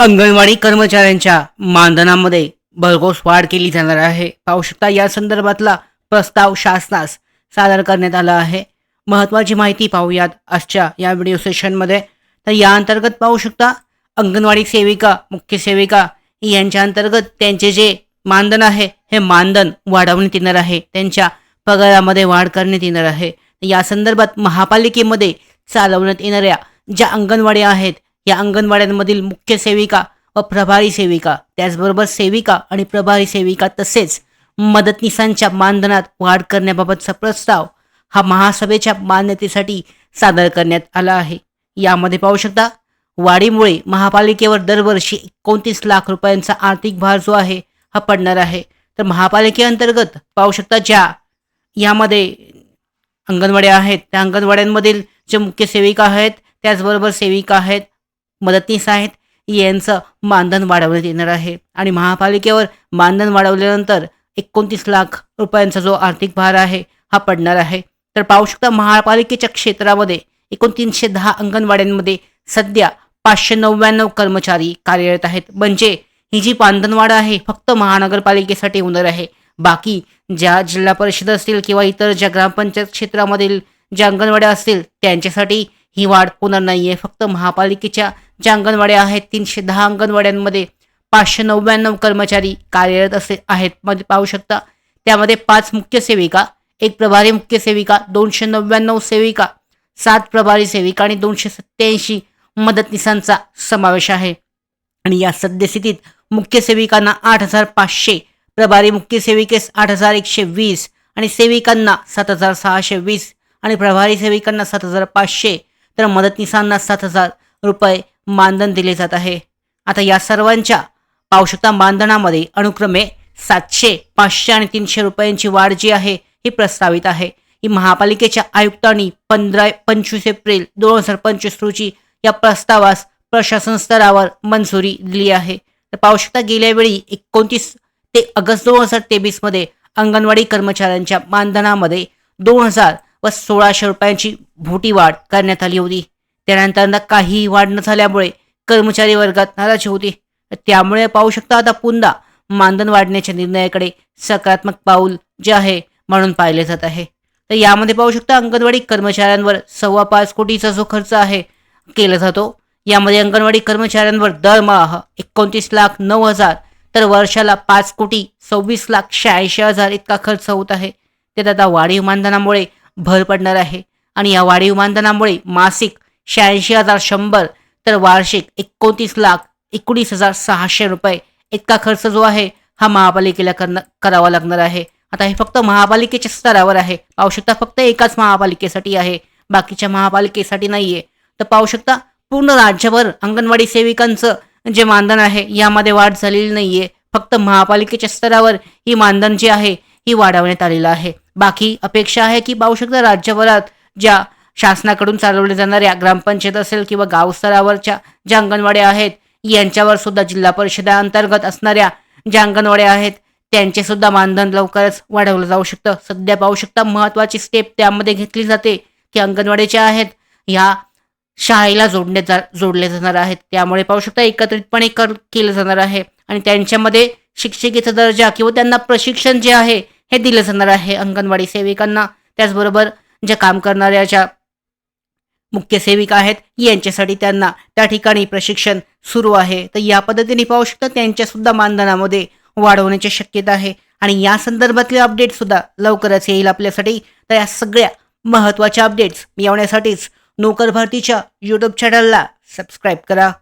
अंगणवाडी कर्मचाऱ्यांच्या मानधनामध्ये भरघोस वाढ केली जाणार आहे. पाहू शकता या संदर्भातला प्रस्ताव शासनास सादर करण्यात आला आहे. महत्त्वाची माहिती पाहूयात आजच्या या व्हिडिओ सेशनमध्ये. तर या अंतर्गत पाहू शकता अंगणवाडी सेविका मुख्य सेविका यांच्या अंतर्गत त्यांचे जे मानधन आहे हे मानधन वाढवण्यात येणार आहे. त्यांच्या पगारामध्ये वाढ करण्यात येणार आहे. या संदर्भात महापालिकेमध्ये चालवण्यात येणाऱ्या ज्या अंगणवाड्या आहेत या अंगणवाड्यांमधील मुख्य सेविका व प्रभारी सेविका त्याचबरोबर सेविका आणि प्रभारी सेविका तसेच मदतनीसांच्या मानधनात वाढ करण्याबाबतचा प्रस्ताव हा महासभेच्या मान्यतेसाठी सादर करण्यात आला आहे. यामध्ये पाहू शकता वाढीमुळे महापालिकेवर दरवर्षी एकोणतीस लाख रुपयांचा आर्थिक भार जो आहे हा पडणार आहे. तर महापालिकेअंतर्गत पाहू शकता ज्या यामध्ये अंगणवाड्या आहेत त्या अंगणवाड्यांमधील जे मुख्य सेविका आहेत त्याचबरोबर सेविका आहेत मदतनीस आहेत. यांचं मानधन वाढवण्यात येणार आहे. आणि महापालिकेवर मानधन वाढवल्यानंतर एकोणतीस लाख रुपयांचा जो आर्थिक भार आहे हा पडणार आहे. तर पाहू शकता महापालिकेच्या क्षेत्रामध्ये एकोणतीनशे दहा अंगणवाड्यांमध्ये सध्या पाचशे नव्याण्णव कर्मचारी कार्यरत आहेत. म्हणजे ही जी मानधनवाढ आहे फक्त महानगरपालिकेसाठी होणार आहे. बाकी ज्या जिल्हा परिषद असतील किंवा इतर ज्या ग्रामपंचायत क्षेत्रामधील ज्या अंगणवाड्या असतील त्यांच्यासाठी ही वाढ होणार नाही आहे फक्त महापालिकेच्या ज्या अंगणवाड्या आहेत तीनशे दहा अंगणवाड्यांमध्ये पाचशे नव्याण्णव कर्मचारी कार्यरत असे आहेत. मध्ये पाहू शकता त्यामध्ये पाच मुख्य सेविका एक प्रभारी मुख्य सेविका दोनशे नव्याण्णव सेविका सात प्रभारी सेविका आणि दोनशे सत्त्याऐंशी मदतनीसांचा समावेश आहे. आणि या सद्यस्थितीत मुख्य सेविकांना आठ हजार पाचशे प्रभारी मुख्य सेविकेस आठ हजार एकशे वीस आणि सेविकांना सात हजार सहाशे वीस आणि प्रभारी सेविकांना सात हजार पाचशे. तर मदतनीसांना सात हजार रुपये मानधन दिले जात आहे. आता या सर्वांच्या पाहू शकता मानधनामध्ये अनुक्रमे सातशे पाचशे आणि तीनशे रुपयांची वाढ जी आहे ही प्रस्तावित आहे. ही महापालिकेच्या आयुक्तांनी पंधरा पंचवीस एप्रिल दोन हजार पंचवीस रोजी या प्रस्तावास प्रशासन स्तरावर मंजुरी दिली आहे. तर पाहू शकता गेल्या वेळी एकोणतीस ते ऑगस्ट दोन हजार तेवीसमध्ये अंगणवाडी कर्मचाऱ्यांच्या मानधनामध्ये दोन हजार व सोळाशे रुपयांची भोटी वाढ करण्यात आली होती. त्यानंतर काही वाढ न झाल्यामुळे कर्मचारी वर्गात नाराजी होती. त्यामुळे पाहू शकता आता पुन्हा मानधन वाढण्याच्या निर्णयाकडे सकारात्मक पाऊल जे आहे म्हणून पाहिले जात आहे. तर यामध्ये पाहू शकता अंगणवाडी कर्मचाऱ्यांवर सव्वा पाच कोटीचा जो खर्च आहे केला जातो. यामध्ये अंगणवाडी कर्मचाऱ्यांवर दरमहा एकोणतीस लाख नऊ हजार तर वर्षाला पाच कोटी सव्वीस लाख शहाऐंशी हजार इतका खर्च होत आहे. त्यात आता वाढीव मानधनामुळे भर पडणार आहे आणि या वाढीव मानधनामुळे मासिक शहाऐंशी हजार शंभर तर वार्षिक एकोणतीस लाख एकोणीस हजार सहाशे रुपये. इतका खर्च जो आहे हा महापालिकेला करणं करावा लागणार आहे. आता हे फक्त महापालिकेच्या स्तरावर आहे. पाहू शकता फक्त एकाच महापालिकेसाठी आहे. बाकीच्या महापालिकेसाठी नाही आहे तर पाहू शकता पूर्ण राज्यभर अंगणवाडी सेविकांचं जे मानधन आहे यामध्ये वाढ झालेली नाहीये. फक्त महापालिकेच्या स्तरावर ही मानधन जे आहे ही वाढवण्यात आलेलं आहे. बाकी अपेक्षा आहे की पाहू शकता राज्यभरात ज्या शासनाकडून चालवल्या जाणाऱ्या ग्रामपंचायत असेल किंवा गावस्तरावरच्या ज्या अंगणवाड्या आहेत यांच्यावर सुद्धा जिल्हा परिषदाअंतर्गत असणाऱ्या ज्या अंगणवाड्या आहेत त्यांचे सुद्धा मानधन लवकरच वाढवलं जाऊ शकतं. सध्या पाहू शकता महत्वाची स्टेप त्यामध्ये घेतली जाते की अंगणवाडीच्या आहेत ह्या शाळेला जोडण्यात जा जोडले जाणार आहेत. त्यामुळे पाहू शकता एकत्रितपणे कर केलं जाणार आहे आणि त्यांच्यामध्ये शिक्षिकेचा दर्जा किंवा त्यांना प्रशिक्षण जे आहे हे दिलं जाणार आहे अंगणवाडी सेविकांना. त्याचबरोबर ज्या काम करणाऱ्या ज्या मुख्य सेविका आहेत. यांच्यासाठी त्यांना त्या ठिकाणी प्रशिक्षण सुरू आहे. तर या पद्धतीने पाहू शकता त्यांच्यासुद्धा मानधनामध्ये वाढवण्याची शक्यता आहे. आणि या संदर्भातले अपडेट सुद्धा लवकरच येईल आपल्यासाठी. तर या सगळ्या महत्त्वाच्या अपडेट्स मिळवण्यासाठीच नोकर भारतीच्या यूट्यूब चॅनलला सबस्क्राईब करा.